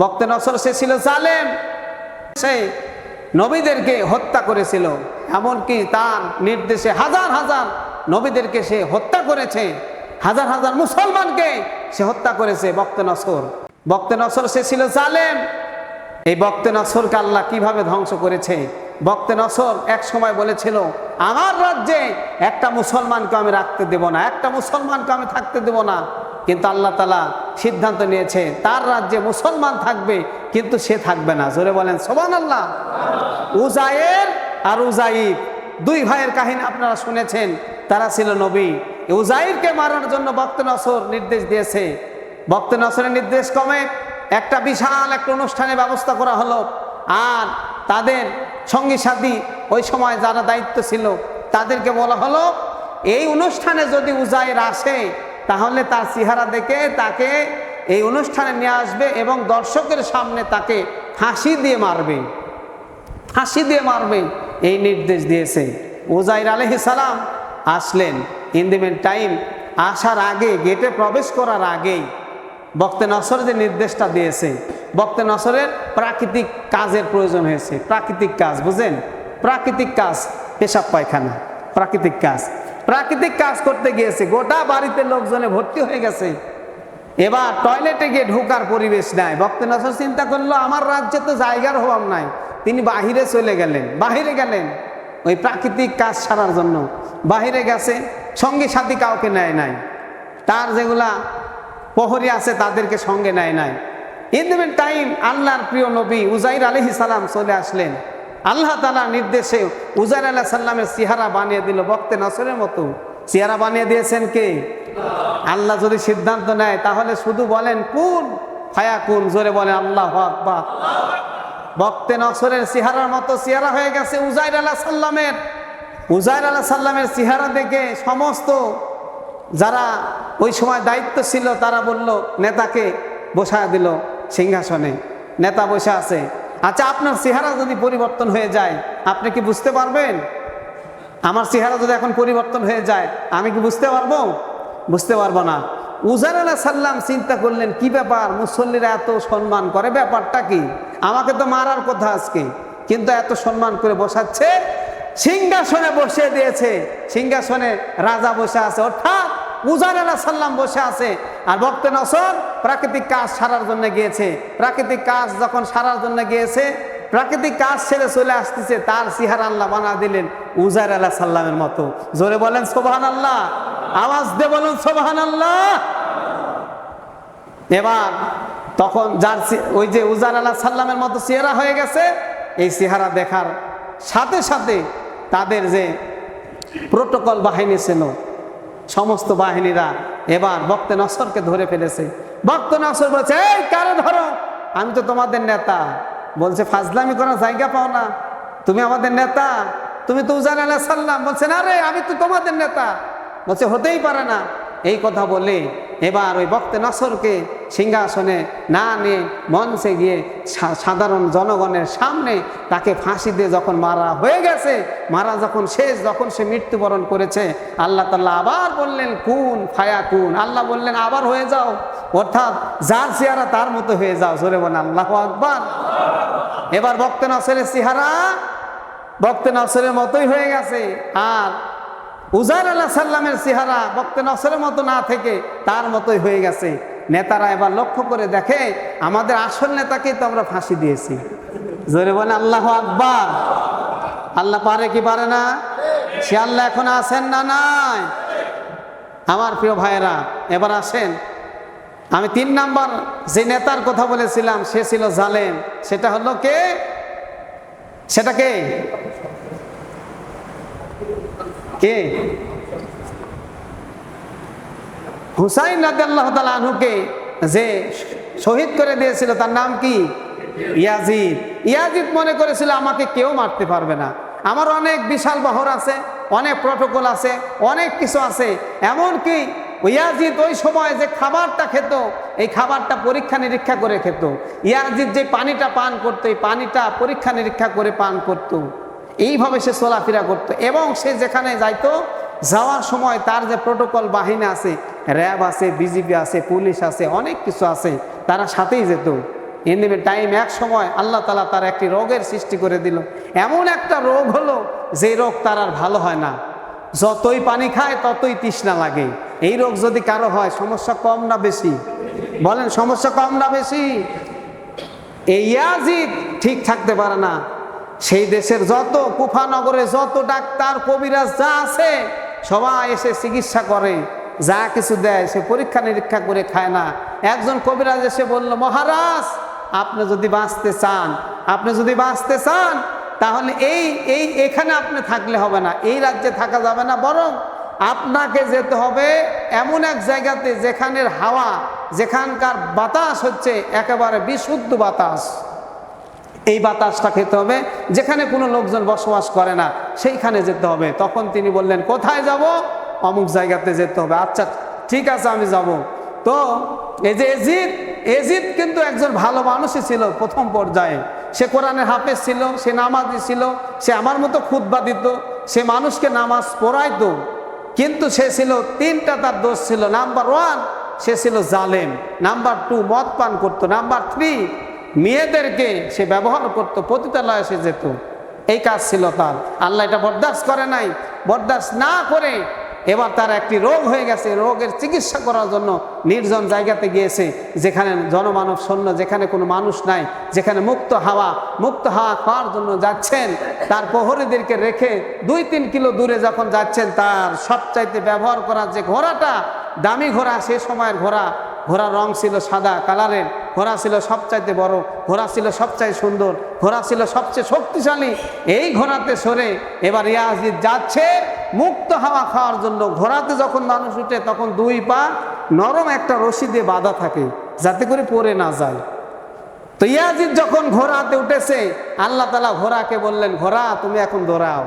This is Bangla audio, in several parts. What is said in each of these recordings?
বক্তে নসর, সে ছিল জালেম। সে নবীদেরকে হত্যা করেছিল। এমনকি তার নির্দেশে হাজার হাজার নবীদেরকে সে হত্যা করেছে। হাজার হাজার মুসলমানকে সে হত্যা করেছে বক্তে নসর। বক্তে নসর, সে ছিল জালেম। এই বক্তে নসরকে আল্লাহ কীভাবে ধ্বংস করেছে? বক্তে নসর এক সময় বলেছিল, আমার রাজ্যে একটা মুসলমানকে আমি রাখতে দেব না, একটা মুসলমানকে আমি থাকতে দেব না। কিন্তু আল্লাহ তালা সিদ্ধান্ত নিয়েছে, তার রাজ্যে মুসলমান থাকবে, কিন্তু সে থাকবে না। জোরে বলেন সোবান আল্লাহ উজায়ের আর উজাইব, দুই ভাইয়ের কাহিনী আপনারা শুনেছেন, তারা ছিল নবী। উজাইরকে মারার জন্য বক্ত নসর নির্দেশ দিয়েছে। বক্ত নসরের নির্দেশ কমে একটা বিশাল একটা অনুষ্ঠানের ব্যবস্থা করা হলো, আর তাদের সঙ্গী সাথী ওই সময় যারা দায়িত্ব ছিল, তাদেরকে বলা হলো, এই অনুষ্ঠানে যদি উজাইর আসে তাহলে তার চেহারা দেখে তাকে এই অনুষ্ঠানে নিয়ে আসবে এবং দর্শকের সামনে তাকে হাসি দিয়ে মারবে। হাসি দিয়ে মারবে, এই নির্দেশ দিয়েছে। উজাইর আলহ সালাম আসলেন ইন টাইম আসার আগে গেটে প্রবেশ করার আগেই বক্তে নসর যে নির্দেশটা দিয়েছে বক্তে নসরের প্রাকৃতিক কাজের প্রয়োজন হয়েছে। প্রাকৃতিক কাজ বুঝেন প্রাকৃতিক কাজ, পেশাব পায়খানা, প্রাকৃতিক কাজ। প্রাকৃতিক কাজ করতে গিয়েছে, গোটা বাড়িতে লোকজনে ভর্তি হয়ে গেছে। এবার টয়লেটে গিয়ে ঢোকার পরিবেশ নাই। বক্তে নসর চিন্তা করল, আমার রাজ্যে তো জায়গার অভাব নাই। তিনি বাহিরে চলে গেলেন। বাহিরে গেলেন ওই প্রাকৃতিক কাজ সারার জন্য। বাহিরে গেছে, সঙ্গে সাথী কাউকে নেয় নাই। তার যেগুলা প্রহরী আছে তাদেরকে সঙ্গে নেয় নাই। ইন টাইম আল্লাহর প্রিয় নবী উজাইর আলহি সালাম চলে আসলেন। আল্লাহ তালার নির্দেশে উজাইর আল্লাহ সাল্লামের চেহারা বানিয়ে দিল বক্তে নসরের মতো। চেহারা বানিয়ে দিয়েছেন কে? আল্লাহ যদি সিদ্ধান্ত নেয়, তাহলে শুধু বলেন, কোন? ফায়া কোন? জোরে বলেন, আল্লাহ আকবার। বক্তে নসরের চেহারার মতো চেহারা হয়ে গেছে উজাইর আল্লাহ সাল্লামের উজাইর আল্লাহ সাল্লামের চেহারা দেখে সমস্ত যারা ওই সময় দায়িত্ব ছিল, তারা বলল, নেতাকে বসায় দিল সিংহাসনে। নেতা বসে আছে। আচ্ছা আপনার চেহারা যদি পরিবর্তন হয়ে যায়, আপনি কি বুঝতে পারবেন? আমার চেহারা যদি এখন পরিবর্তন হয়ে যায়, আমি কি বুঝতে পারব? বুঝতে পারব না। উজার আল্লাহ সাল্লাম চিন্তা করলেন, কি ব্যাপার? মুসল্লিরা এত সম্মান করে? ব্যাপারটা কি? আমাকে তো মারার কথা আজকে। কিন্তু এত সম্মান করে বসাচ্ছে, সিংহাসনে বসে দিয়েছে। সিংহাসনে রাজা বসে আছে, অর্থাৎ উজার আল্লাহ সাল্লাম বসে আছে। আর বক্তে নসর প্রাকৃতিক কাজ সারার জন্য গিয়েছে। প্রাকৃতিক কাজ যখন সারার জন্য গিয়েছে, প্রাকৃতিক কাজ ছেড়ে চলে আসতেছে, তার সিহার আল্লাহ বানা দিলেন উজার আল্লাহ সাল্লামের মতো। জোরে বলেন সোবাহান আল্লাহ আওয়াজ দিয়ে বলেন সোবাহান আল্লাহ এবার তখন যার ওই যে উজার আল্লাহ সাল্লামের মতো চেহারা হয়ে গেছে, এই চেহারা দেখার সাথে সাথে তাদের যে প্রোটোকল বাহিনী ছিল, সমস্ত বাহিনীরা এবার বক্তে নসরকে ধরে ফেলেছে। বক্ত নসর বলছে, এই কারও ধরো? আমি তো তোমাদের নেতা। বলছে, ফাজলামি করার জায়গা পাও না। তুমি আমাদের নেতা। তুমি তো উজান আল্লাহ সাল্লাম বলছে, না রে, আমি তো তোমাদের নেতা। বলছে, হতেই পারে না। এই কথা বলে এবার ওই বক্তে নসরকে সিংহাসনে না নিয়ে মঞ্চে গিয়ে সাধারণ জনগণের সামনে তাকে ফাঁসি দিয়ে যখন মারা হয়ে গেছে, মারা যখন শেষ, যখন সে মৃত্যুবরণ করেছে, আল্লাহ তাল্লাহ আবার বললেন, কুন ফায়া কুন? আল্লাহ বললেন, আবার হয়ে যাও। অর্থাৎ যার চেহারা তার মতো হয়ে যাও, জোরে বলেন, আল্লাহ আকবার। এবার বক্তে নসরের চেহারা বক্তে নসরের মতোই হয়ে গেছে। আর উজার আল্লাহ সাল্লামের চেহারা বক্তে নসরের মতো না থেকে তার মতোই হয়ে গেছে। নেতারা এবার লক্ষ্য করে দেখে, আমাদের আসল নেতাকেই তো আমরা ফাঁসি দিয়েছি। জোরে বলে আল্লাহ আকবার। আল্লাহ পারে কি পারে না? সে আল্লাহ এখন আছেন না নাই? আমার প্রিয় ভাইয়েরা, এবার আসেন। আমি তিন নাম্বার যে নেতার কথা বলেছিলাম, সে ছিল জালেম। সেটা হলো কে? সেটা কে? কে? হুসাইন রাদিয়াল্লাহ তাআলা আনহুকে যে শহীদ করে দিয়েছিল, তার নাম কি? ইয়াজিদ। ইয়াজিদ মনে করেছিল, আমাকে কেউ মারতে পারবে না। আমার অনেক বিশাল বহর আছে, অনেক প্রটোকল আছে, অনেক কিছু আছে। এমনকি ইয়াজিদ ওই সময় যে খাবারটা খেত, এই খাবারটা পরীক্ষা নিরীক্ষা করে খেত। ইয়াজিদ যে পানিটা পান করতো, এই পানিটা পরীক্ষা নিরীক্ষা করে পান করতো। এইভাবে সে চলাফেরা করতো। এবং সে যেখানে যাইতো, যাওয়ার সময় তার যে প্রোটোকল বাহিনী আছে, র্যাব আছে, বিজিবি আছে, পুলিশ আছে, অনেক কিছু আছে, তারা সাথেই যেত। দিবে টাইম এক সময় আল্লাহ তালা তার একটি রোগের সৃষ্টি করে দিল। এমন একটা রোগ হলো যে রোগ তার আর ভালো হয় না। যতই পানি খায়, ততই তৃষ্ণা লাগে। এই রোগ যদি কারও হয়, সমস্যা কম না বেশি? বলেন, সমস্যা কম না বেশি? এই ইয়াজিদ ঠিক থাকতে পারে না। সেই দেশের যত কুফানগরে যত ডাক্তার, কবিরাজ যা আছে, সবাই এসে চিকিৎসা করে। যা কিছু দেয় সে পরীক্ষা নিরীক্ষা করে খায় না। একজন কবিরাজ এসে বলল, মহারাজ, আপনি যদি বাঁচতে চান, আপনি যদি বাঁচতে চান, তাহলে এই এই, এখানে আপনি থাকলে হবে না, এই রাজ্যে থাকা যাবে না। বরং আপনাকে যেতে হবে এমন এক জায়গাতে যেখানের হাওয়া, যেখানকার বাতাস হচ্ছে একেবারে বিশুদ্ধ বাতাস। এই বাতাসটা খেতে হবে, যেখানে কোনো লোকজন বসবাস করে না, সেইখানে যেতে হবে। তখন তিনি বললেন, কোথায় যাব? অমুক জায়গাতে যেতে হবে। আচ্ছা ঠিক আছে, আমি যাব। তো এই যে এজিদ এজিদ কিন্তু একজন ভালো মানুষই ছিল প্রথম পর্যায়ে। সে কোরআনের হাফেজ ছিল, সে নামাজি ছিল, সে আমার মতো খুদ্া দিত, সে মানুষকে নামাজ পড়াইতো। কিন্তু সে ছিল, তিনটা তার দোষ ছিল। নাম্বার ওয়ান, সে ছিল জালেম। নাম্বার টু, মদ পান করতো। নাম্বার থ্রি মেয়েদেরকে সে ব্যবহার করতো, পতিতালয়ে সে যেত। এই কাজ ছিল তার। আল্লাহ এটা বরদাস্ত করে নাই। বরদাস্ত না করে এবার তার একটি রোগ হয়ে গেছে। রোগের চিকিৎসা করার জন্য নির্জন জায়গাতে গিয়েছে, যেখানে জনমানব শূন্য যেখানে কোনো মানুষ নাই, যেখানে মুক্ত হাওয়া মুক্ত হাওয়া খাওয়ার জন্য যাচ্ছেন। তার প্রহরীদেরকে রেখে দুই তিন কিলো দূরে যখন যাচ্ছেন, তার সবচাইতে ব্যবহার করার যে ঘোড়াটা, দামি ঘোড়া, সে সময়ের ঘোড়া। ঘোড়ার রং ছিল সাদা কালারের। ঘোড়া ছিল সবচাইতে বড়, ঘোড়া ছিল সবচাইতে সুন্দর, ঘোড়া ছিল সবচেয়ে শক্তিশালী। এই ঘোড়াতে সরে এবার ইয়াজিদ যাচ্ছে, মুক্ত হাওয়া খাওয়ার জন্য। ঘোড়াতে যখন মানুষ উঠে, তখন দুই পা নরম একটা রশি দিয়ে বাঁধা থাকে, যাতে করে পড়ে না যায়। তো ইয়াজিদ যখন ঘোড়াতে উঠেছে, আল্লাহ তালা ঘোড়াকে বললেন, ঘোড়া, তুমি এখন দৌড়াও।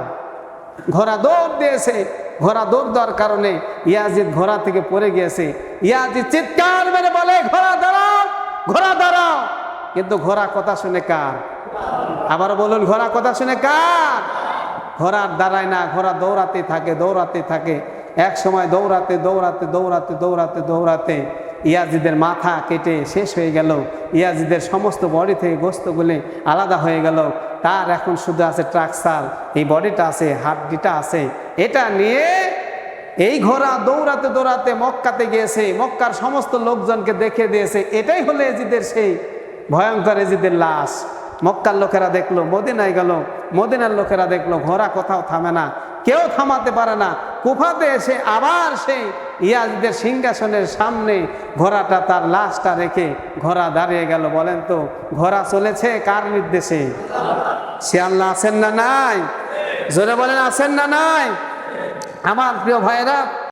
ঘোড়া দৌড় দিয়েছে, ঘোড়া দৌড় দেওয়ার কারণে ইয়াজিদ ঘোড়া থেকে পড়ে গিয়েছে। ইয়াজিদ চিৎকার মেরে বলে, ঘোড়া, দাঁড়াও! ঘোড়া দাঁড়াও কিন্তু ঘোড়া কথা শুনে কার? আবার বলুন, ঘোড়া কথা শুনে কার? ঘোড়ার দাঁড়ায় না, ঘোড়া দৌড়াতে থাকে দৌড়াতে থাকে। এক সময় দৌড়াতে দৌড়াতে দৌড়াতে দৌড়াতে দৌড়াতে ইয়াজিদের মাথা কেটে শেষ হয়ে গেল। ইয়াজিদের সমস্ত বডি থেকে গোস্তগুলি আলাদা হয়ে গেল। তার এখন শুধু আছে ট্রাকসার এই বডিটা আছে, হাড্ডিটা আছে। এটা নিয়ে এই ঘোড়া দৌড়াতে দৌড়াতে মক্কাতে গিয়েছে, মক্কার সমস্ত লোকজনকে দেখে দিয়েছে, এটাই হলো এজিদের সেই ভয়ঙ্কর এজিদের লাশ। মক্কার লোকেরা দেখল, মদিনায় গেল, মদিনার লোকেরা দেখল, ঘোড়া কোথাও থামে না, কেউ থামাতে পারে না। কুফাতে এসে আবার সেই ইয়াজদের সিংহাসনের সামনে ঘোড়াটা, তার লাশটা রেখে ঘোড়া দাঁড়িয়ে গেল। বলেন তো, ঘোড়া চলেছে কার নির্দেশে? সে আল্লাহ আছেন না নাই? জোরে বলেন, আছেন না নাই? আমার প্রিয় ভাইরা